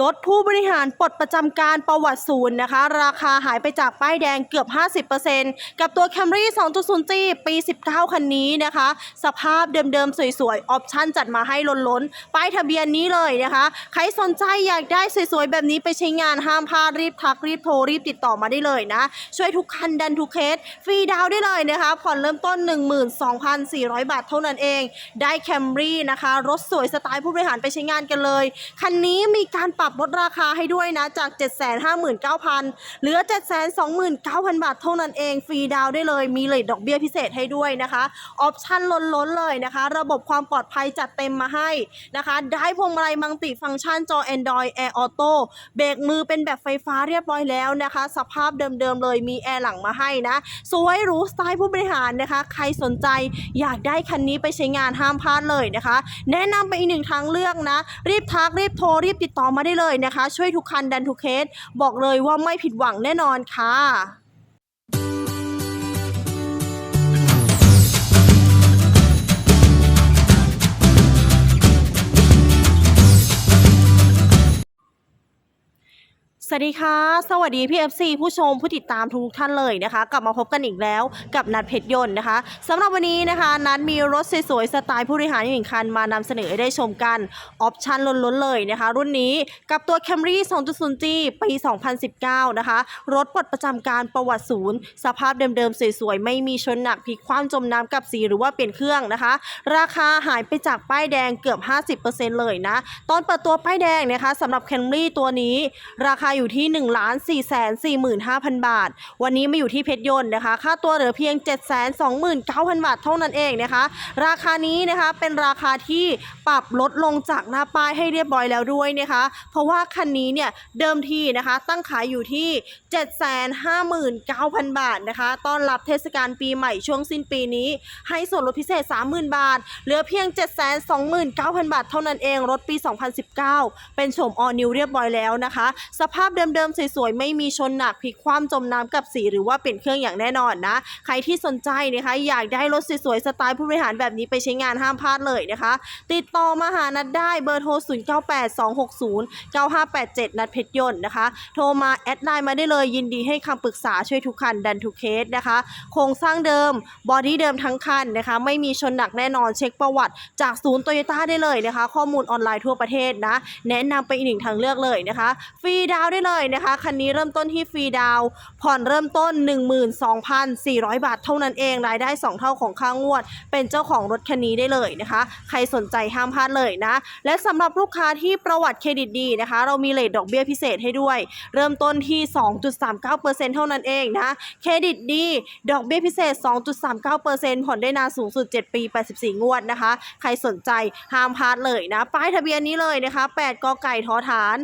รถผู้บริหารปลดประจำการประวัติศูนย์นะคะ ราคาหายไปจากป้ายแดงเกือบ 50%กับตัว Camry 2.0G ปี 19 คันนี้นะคะ สภาพเดิมๆ สวยๆ ออปชั่นจัดมาให้ล้นๆ ป้ายทะเบียนนี้เลยนะคะ ใครสนใจอยากได้สวยๆ แบบนี้ไปใช้งานห้ามพลาดรีบทัก รีบโทร รีบติดต่อมาได้เลยนะ ช่วยทุกคันดันทุกเคส ฟรีดาวได้เลยนะคะ ผ่อนเริ่มต้น 12,400 บาทเท่านั้นเอง ได้ Camry นะคะรถสวยสไตล์ผู้บริหารไปใช้งานกันเลย คันนี้มีการปรับลดราคาให้ด้วยนะจาก 759,000 เหลือ 729,000 บาทเท่านั้นเองฟรีดาวได้เลยมีเลทดอกเบี้ยพิเศษให้ด้วยนะคะออปชั่นล้นๆเลยนะคะ ระบบความปลอดภัยจัดเต็มมาให้นะคะ ได้พวงมาลัยมังติฟังก์ชันจอ Android Air Auto เบรกมือเป็นแบบไฟฟ้าเรียบร้อยแล้วนะคะ สภาพเดิมๆเลยมีแอร์หลังมาให้นะ สวยหรูสไตล์ผู้บริหารนะคะ ใครสนใจอยากได้คันนี้ไปใช้งานห้ามพลาดเลยนะคะ แนะนำไปอีกหนึ่งทางเลือกนะ รีบทักรีบโทรรีบติดต่อมาได้เลยนะคะ ช่วยทุกคันดันทุกเคส บอกเลยว่าไม่ผิดหวังแน่นอนค่ะ สวัสดีค่ะ สวัสดีพี่ FC ผู้ชมผู้ติดตามทุกท่านเลยนะคะ กลับมาพบกันอีกแล้วกับนัดเพชรยนต์นะคะสำหรับวันนี้นะคะ นัดมีรถสวยๆสไตล์ผู้บริหารอีกหนึ่งคัน มานำเสนอให้ได้ชมกัน ออปชั่นล้นๆเลยนะคะ รุ่นนี้กับตัว Camry 2.0G ปี 2019 นะคะ รถปลดประจำการประวัติศูนย์ สภาพเดิมๆ สวยๆ ไม่มีชนหนักพลิกคว่ำจมน้ำกับสีหรือว่าเปลี่ยนเครื่องนะคะ ราคาหายไปจากป้ายแดงเกือบ 50%เลยนะตอนเปิดตัวป้ายแดงนะคะสำหรับ Camry ตัวนี้ ราคาอยู่ที่1 4 4 5 0 0 0 บาท วันนี้มาอยู่ที่เพชรยนต์นะคะ ค่าตัวเหลือเพียง 7 2 9 0 0 0 บาทเท่านั้นเองนะคะ ราคานี้นะคะเป็นราคาที่ปรับลดลงจากหน้าป้ายให้เรียบร้อยแล้วด้วยนะคะ เพราะว่าคันนี้เนี่ยเดิมทีนะคะตั้งขายอยู่ที่ 759,000 บาทนะคะต้อนรับเทศกาลปีใหม่ช่วงสิ้นปีนี้ ให้ส่วนลดพิเศษ 30,000 บาท เหลือเพียง 729,000 บาทเท่านั้นเองรถปี 2019 เป็นโฉมออนิวเรียบร้อยแล้วนะคะ สภาพาพเดิมๆสวยๆไม่มีชนหนักพลิกคว่ำจมน้ำกับสีหรือว่าเปลี่ยนเครื่องอย่างแน่นอนนะ ใครที่สนใจนะคะอยากได้รถสวยๆสไตล์ผู้บริหารแบบนี้ไปใช้งานห้ามพลาดเลยนะคะ ติดต่อมาหานัดได้เบอร์โทร 0982609587 นัดเพชรยนต์นะคะ โทรมาแอดไลน์มาได้เลยยินดีให้คำปรึกษาช่วยทุกคันดันทุกเคสนะคะ โครงสร้างเดิมบอดี้เดิมทั้งคันนะคะ ไม่มีชนหนักแน่นอนเช็คประวัติ จากศูนย์โตโยต้าได้เลยนะคะ ข้อมูลออนไลน์ทั่วประเทศนะ แนะนำไปอีกหนึ่งทางเลือกเลยนะคะ ฟรีดาวได้เลยนะคะ คันนี้เริ่มต้นที่ฟรีดาวผ่อนเริ่มต้น 12,400 บาทเท่านั้นเอง รายได้ 2 เท่าของค่างวด เป็นเจ้าของรถคันนี้ได้เลยนะคะ ใครสนใจห้ามพลาดเลยนะ และสำหรับลูกค้าที่ประวัติเครดิตดีนะคะ เรามีเลทดอกเบี้ยพิเศษให้ด้วย เริ่มต้นที่ 2.39%เท่านั้นเองนะ เครดิตดี ดอกเบี้ยพิเศษ 2.39%ผ่อนได้นานสูงสุด 7 ปี 84 งวดนะคะ ใครสนใจห้ามพลาดเลยนะ ป้ายทะเบียนนี้เลยนะคะ 8กไก่ทอฐาน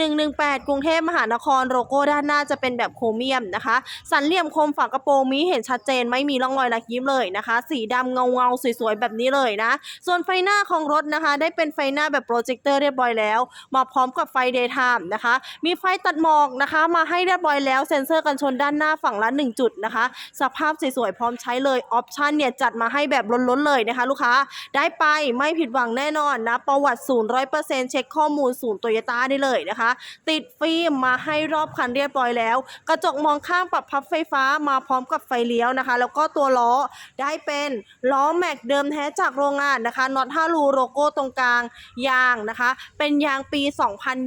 4118กรุงเทพมหานครโลโก้ด้านหน้าจะเป็นแบบโครเมียมนะคะ สันเหลี่ยมคมฝากระโปรงมีเห็นชัดเจนไม่มีร่องรอยลักยิ้มเลยนะคะ สีดำเงาเงาๆสวยๆแบบนี้เลยนะ ส่วนไฟหน้าของรถนะคะ ได้เป็นไฟหน้าแบบโปรเจคเตอร์เรียบร้อยแล้วมาพร้อมกับไฟเดย์ไทม์นะคะ มีไฟตัดหมอกนะคะ มาให้เรียบร้อยแล้วเซ็นเซอร์กันชนด้านหน้าฝั่งละ 1 จุดนะคะ สภาพสวยๆพร้อมใช้เลยออปชันเนี่ยจัดมาให้แบบล้นๆเลยนะคะ ลูกค้าได้ไปไม่ผิดหวังแน่นอนนะประวัติศูนย์ร้อยเปอร์เซ็นต์เช็คข้อมูลศูนย์โตโยต้าได้เลยนะคะ ติดฟิล์มมาให้รอบคันเรียบร้อยแล้ว กระจกมองข้างปรับพับไฟฟ้ามาพร้อมกับไฟเลี้ยวนะคะ แล้วก็ตัวล้อได้เป็นล้อแม็กเดิมแท้จากโรงงานนะคะน็อต5รูโลโก้ตรงกลางยางนะคะ เป็นยางปี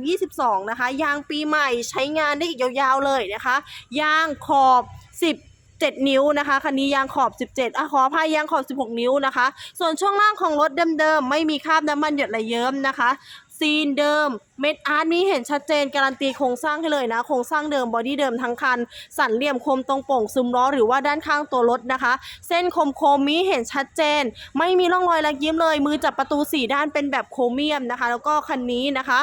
2022 นะคะ ยางปีใหม่ใช้งานได้อีกยาวๆเลยนะคะ ยางขอบ 10 7 นิ้วนะคะคันนี้ยางขอบ 17อะขออภัยยางขอบ 16 นิ้วนะคะ ส่วนช่วงล่างของรถเดิมๆ ไม่มีคราบน้ำมันหยดไหลเยิ้มนะคะ ซีนเดิม เม็ดอาร์ตมีเห็นชัดเจนการันตีโครงสร้างให้เลยนะ โครงสร้างเดิมบอดี้เดิมทั้งคัน สันเหลี่ยมคมตรงโป่งซึมล้อหรือว่าด้านข้างตัวรถนะคะ เส้นคมคมมีเห็นชัดเจน ไม่มีร่องรอยลักยิ้มเลย มือจับประตูสี่ด้านเป็นแบบโครเมียมนะคะ แล้วก็คันนี้นะคะ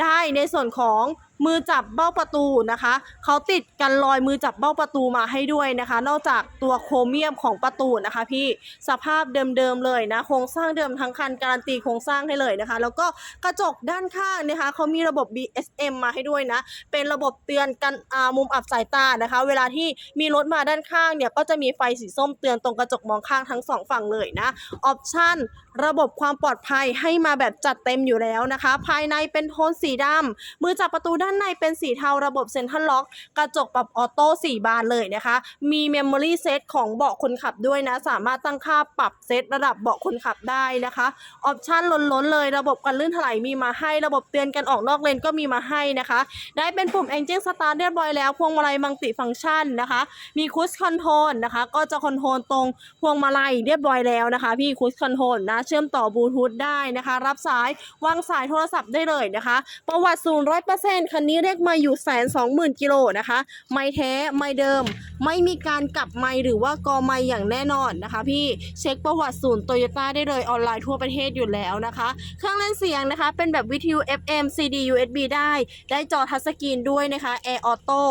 ได้ในส่วนของมือจับเบ้าประตูนะคะเขาติดกันรอยมือจับเบ้าประตูมาให้ด้วยนะคะ นอกจากตัวโครเมียมของประตูนะคะ พี่สภาพเดิมๆเลยนะโครงสร้างเดิมทั้งคันการันตีโครงสร้างให้เลยนะคะ แล้วก็กระจกด้านข้างนะคะเขามีระบบ BSM มาให้ด้วยนะ เป็นระบบเตือนกันมุมอับสายตานะคะ เวลาที่มีรถมาด้านข้างเนี่ยก็จะมีไฟสีส้มเตือนตรงกระจกมองข้างทั้งสองฝั่งเลยนะออปชั่นระบบความปลอดภัยให้มาแบบจัดเต็มอยู่แล้วนะคะ ภายในเป็นโทนสีีดำมือจับประตูด้านในเป็นสีเทาระบบเซ็นทรัลล็อกกระจกปรับออโต้สี่บานเลยนะคะ มีเมมโมรี่เซตของเบาะคนขับด้วยนะ สามารถตั้งค่าปรับเซตระดับเบาะคนขับได้นะคะออปชั่นล้นๆเลยระบบกันลื่นถลายมีมาให้ระบบเตือนกันออกนอกเลนก็มีมาให้นะคะ ได้เป็นปุ่ม Engine Start เรียบร้อยแล้ว พวงมาลัยมังติฟังก์ชันนะคะ มีคูสคอนโทรลนะคะ ก็จะคอนโทรลตรงพวงมาลัยเรียบร้อยแล้วนะคะ พี่คูสคอนโทรลนะ เชื่อมต่อบลูทูธได้นะคะ รับสายวางสายโทรศัพท์ได้เลยนะคะประวัติศูนย์ร้อยเปอร์เซ็นต์คันนี้เรียกมาอยู่แสนสองหมื่นกิโลนะคะ ไม่แท้ไม่เดิม ไม่มีการกลับไม่หรือว่ากอไม่อย่างแน่นอนนะคะ พี่เช็คประวัติศูนย์โตโยต้าได้เลยออนไลน์ทั่วประเทศอยู่แล้วนะคะ เครื่องเล่นเสียงนะคะ เป็นแบบวิทยุ FM CD USB ได้ ได้จอทัชสกรีนด้วยนะคะ Air Auto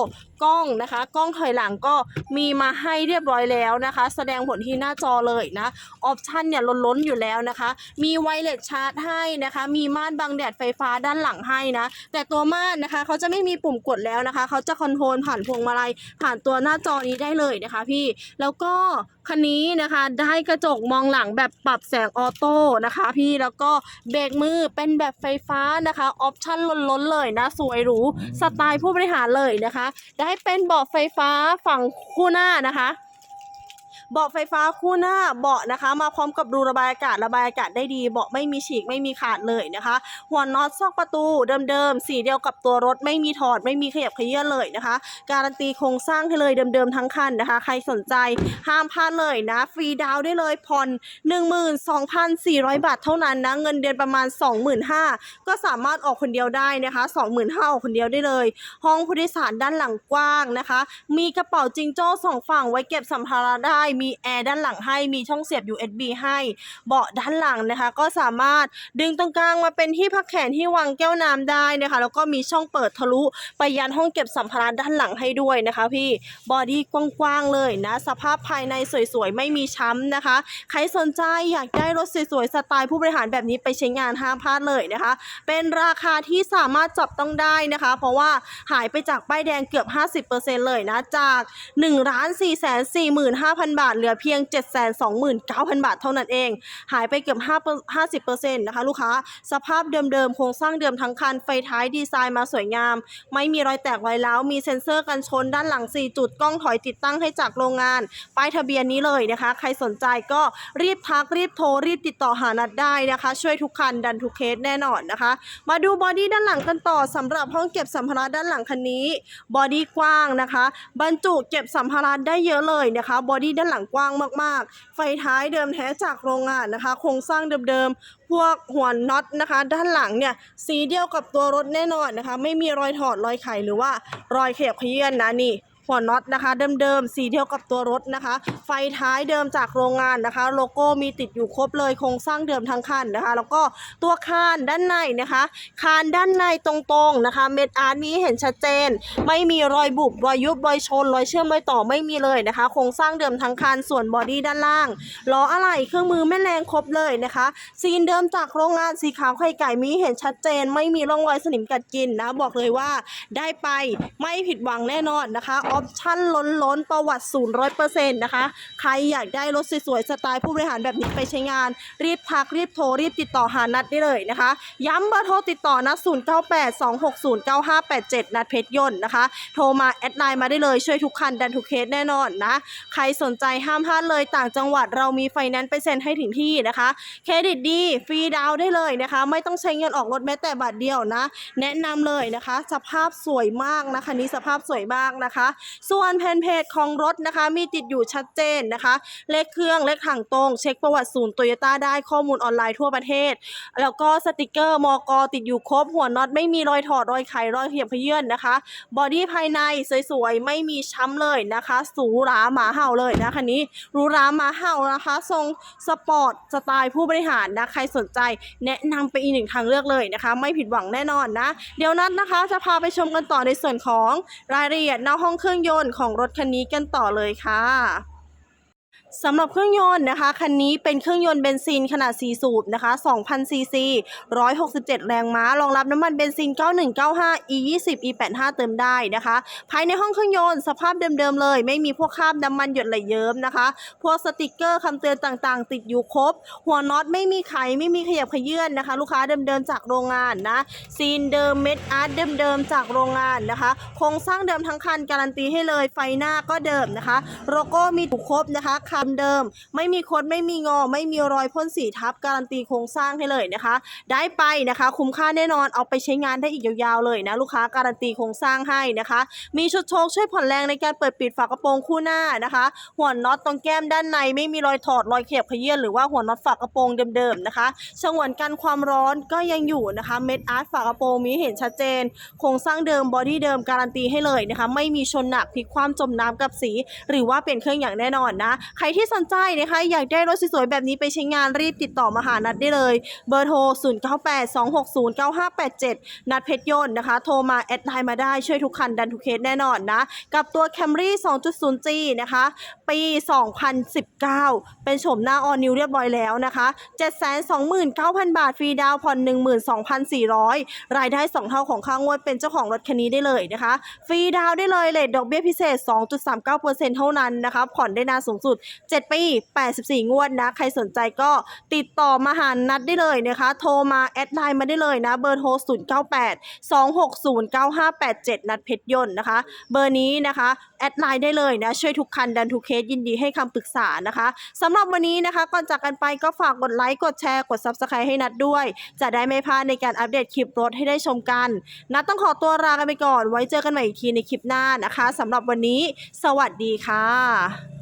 กล้องนะคะ กล้องถอยหลังก็มีมาให้เรียบร้อยแล้วนะคะ แสดงผลที่หน้าจอเลยนะออปชันเนี่ยล้นๆอยู่แล้วนะคะ มีไวเลสชาร์จให้นะคะ มีม่านบังแดดไฟฟ้าด้านหลังให้นะ แต่ตัวม่านนะคะเขาจะไม่มีปุ่มกดแล้วนะคะเขาจะคอนโทรลผ่านพวงมาลัยผ่านตัวหน้าจอนี้ได้เลยนะคะ พี่แล้วก็ คันนี้นะคะ ได้กระจกมองหลังแบบปรับแสงออโต้นะคะ พี่แล้วก็เบรกมือเป็นแบบไฟฟ้านะคะออปชั่นล้นๆเลยนะ สวยหรูสไตล์ผู้บริหารเลยนะคะ ได้เป็นเบาะไฟฟ้าฝั่งคู่หน้านะคะ เบาะไฟฟ้าคู่หน้าเบาะนะคะ มาพร้อมกับรูระบายอากาศระบายอากาศได้ดี เบาะไม่มีฉีกไม่มีขาดเลยนะคะ หัวน็อตซอกประตูเดิมๆสีเดียวกับตัวรถไม่มีถอดไม่มีขยับขยื่นเลยนะคะ การันตีโครงสร้างให้เลยเดิมๆทั้งคันนะคะ ใครสนใจห้ามพลาดเลยนะ ฟรีดาวได้เลยผ่อน12,400 บาทเท่านั้นนะเงินเดือนประมาณ 25,000ก็สามารถออกคนเดียวได้นะคะ25,000ออกคนเดียวได้เลย ห้องผู้โดยสารด้านหลังกว้างนะคะ มีกระเป๋าจิงโจ้สองฝั่งไว้เก็บสัมภาระได้มีีแอร์ด้านหลังให้ มีช่องเสียบ USB ให้ เบาะด้านหลังนะคะ ก็สามารถดึงตรงกลางมาเป็นที่พักแขนที่วางแก้วน้ำได้นะคะ แล้วก็มีช่องเปิดทะลุไปยันห้องเก็บสัมภาระด้านหลังให้ด้วยนะคะ พี่ บอดี้กว้างๆเลยนะ สภาพภายในสวยๆ ไม่มีช้ำนะคะ ใครสนใจอยากได้รถสวยๆ สไตล์ผู้บริหารแบบนี้ไปใช้งานห้ามพลาดเลยนะคะ เป็นราคาที่สามารถจับต้องได้นะคะ เพราะว่าหายไปจากป้ายแดงเกือบ 50%เลยนะ จาก1ล้าน4แสน45,000 บาทเหลือเพียง 7 2 9 0 0 0 บาทเท่านั้นเอง หายไปเกือบ5 50%นะคะลูกค้า สภาพเดิมๆโครงสร้างเดิมทั้งคัน ไฟท้ายดีไซน์มาสวยงาม ไม่มีรอยแตกรอยร้าว มีเซ็นเซอร์กันชนด้านหลัง 4 จุดกล้องถอยติดตั้งให้จากโรงงาน ป้ายทะเบียนนี้เลยนะคะ ใครสนใจก็รีบทักรีบโทรรีบติดต่อหานัดได้นะคะ ช่วยทุกคันดันทุกเคสแน่นอนนะคะ มาดูบอดี้ด้านหลังกันต่อสำหรับห้องเก็บสัมภาระด้านหลังคันนี้ บอดี้กว้างนะคะ บรรจุเก็บสัมภาระได้เยอะเลยนะคะ บอดี้ด้านหลังลังกว้างมากๆ ไฟท้ายเดิมแท้จากโรงงานนะคะ โครงสร้างเดิมๆ พวกหัวน็อตนะคะ ด้านหลังเนี่ยสีเดียวกับตัวรถแน่นอนนะคะ ไม่มีรอยถอดรอยไขหรือว่ารอยเขยับเขยื่นนะนี่ หัวน็อตนะคะ เดิมๆสีเดียวกับตัวรถนะคะ ไฟท้ายเดิมจากโรงงานนะคะ โลโก้มีติดอยู่ครบเลยโครงสร้างเดิมทั้งคันนะคะ แล้วก็ตัวคานด้านในนะคะ คานด้านในตรงๆนะคะ เม็ดอาร์ตนี้เห็นชัดเจน ไม่มีรอยบุบรอยยุบรอยชน รอยเชื่อมรอยต่อไม่มีเลยนะคะโครงสร้างเดิมทั้งคันส่วนบอดี้ด้านล่างล้ออะไหล่เครื่องมือแม่แรงครบเลยนะคะ ซีนเดิมจากโรงงานสีขาวไข่ไก่มีเห็นชัดเจน ไม่มีร่องรอยสนิมกัดกินนะ บอกเลยว่าได้ไปไม่ผิดหวังแน่นอนนะคะออปชั่นล้นล้นประวัติศูนย์ร้อยเปอร์เซ็นต์นะคะ ใครอยากได้รถสวยๆ สไตล์ผู้บริหารแบบนี้ไปใช้งาน รีบทัก รีบโทร รีบติดต่อหานัดได้เลยนะคะ ย้ำเบอร์โทรติดต่อนะ0 9 8 2 6 0 9 5 8 7นัดเพชรยนต์นะคะ โทรมาแอดไลน์มาได้เลยช่วยทุกคันดันทุกเคสแน่นอนนะ ใครสนใจห้ามพลาดเลยต่างจังหวัดเรามีไฟแนนซ์ไปเซ็นให้ถึงที่นะคะ เครดิตดีฟรีดาวน์ได้เลยนะคะ ไม่ต้องใช้เงินออกรถแม้แต่บาทเดียวนะ แนะนำเลยนะคะ สภาพสวยมากนะคะนี้สภาพสวยมากนะคะส่วนแผ่นเพจของรถนะคะมีติดอยู่ชัดเจนนะคะ เลขเครื่องเลขถังตรง เช็คประวัติศูนย์โตโยต้าได้ข้อมูลออนไลน์ทั่วประเทศ แล้วก็สติกเกอร์มอกติดอยู่ครบหัวน็อตไม่มีรอยถอดรอยไขรอยเขียบเขยื่นนะคะ บอดี้ภายในสวยๆ ไม่มีช้ำเลยนะคะหรูราหมาเห่าเลยนะคันนี้รูราหมาเห่านะคะ ทรงสปอร์ตสไตล์ผู้บริหารนะใครสนใจแนะนำไปอีกหนึ่งทางเลือกเลยนะคะ ไม่ผิดหวังแน่นอนนะ เดี๋ยวนัดนะคะจะพาไปชมกันต่อในส่วนของรายละเอียดน้าห้องเครื่องื่องยนต์ของรถคันนี้กันต่อเลยค่ะ สำหรับเครื่องยนต์นะคะ คันนี้เป็นเครื่องยนต์เบนซินขนาด 4 สูบนะคะ2,000ซีซี167 แรงม้ารองรับน้ำมันเบนซิน 9195 E20 E85 เติมได้นะคะ ภายในห้องเครื่องยนต์สภาพเดิมๆเลย ไม่มีพวกคราบน้ำมันหยดไหลเยิ้มนะคะ พวกสติกเกอร์คำเตือนต่างๆ ติดอยู่ครบ หัวน็อตไม่มีไขไม่มีขยับขยื่นนะคะ ลูกค้าเดิมๆจากโรงงานนะซีนเดิมเม็ดอาร์ตเดิมๆจากโรงงานนะคะโครงสร้างเดิมทั้งคันการันตีให้เลยไฟหน้าก็เดิมนะคะโลโก้มีถูกครบนะคะเดิมไม่มีคดไม่มีงอ ไม่มีรอยพ่นสีทับการันตีโครงสร้างให้เลยนะคะ ได้ไปนะคะ คุ้มค่าแน่นอนเอาไปใช้งานได้อีกยาวๆเลยนะลูกค้าการันตีโครงสร้างให้นะคะ มีชุดโชคช่วยผ่อนแรงในการเปิดปิดฝากระโปรงคู่หน้านะคะ หัวน็อตตรงแก้มด้านในไม่มีรอยถอดรอยเขียบขยื่นหรือว่าหัวน็อตฝากระโปรงเดิมๆนะคะฉงวนกันความร้อนก็ยังอยู่นะคะเม็ดอาร์ตฝากระโปรงมีเห็นชัดเจน โครงสร้างเดิมบอดี้เดิมการันตีให้เลยนะคะ ไม่มีชนหนักพลิกความจมน้ำกับสี หรือว่าเปลี่ยนเครื่องอย่างแน่นอนนะใครที่สนใจนะคะ อยากได้รถสวยๆ แบบนี้ไปใช้งานรีบติดต่อมาหานัดได้เลย เบอร์โทร 0982609587 นัดเพชรยนต์นะคะ โทรมาแอดไลน์มาได้ช่วยทุกคันดันทุกเคสแน่นอนนะ กับตัว Camry 2.0G นะคะ ปี 2019 เป็นโฉมหน้าออนิวเรียบร้อยแล้วนะคะ 729,000 บาทฟรีดาวน์ผ่อน 12,400 รายได้ 2 เท่าของค่างวดเป็นเจ้าของรถคันนี้ได้เลยนะคะ ฟรีดาวได้เลยเลทดอกเบี้ยพิเศษ 2.39%เท่านั้นนะคะ ผ่อนได้นานสูงสุด7 ปี 84 งวดนะ ใครสนใจก็ติดต่อมาหานัดได้เลยนะคะ โทรมาแอดไลน์มาได้เลยนะ เบอร์โทร 098 2609587 นัดเพชรยนต์นะคะ เบอร์นี้นะคะ แอดไลน์ได้เลยนะ ช่วยทุกคันดันทุกเคสยินดีให้คำปรึกษานะคะสำหรับวันนี้นะคะ ก่อนจากกันไปก็ฝากกดไลค์ กดแชร์ กด Subscribe ให้นัดด้วย จะได้ไม่พลาดในการอัปเดตคลิปรถให้ได้ชมกัน นัดต้องขอตัวลากันไปก่อน ไว้เจอกันใหม่อีกทีในคลิปหน้านะคะสำหรับวันนี้ สวัสดีค่ะ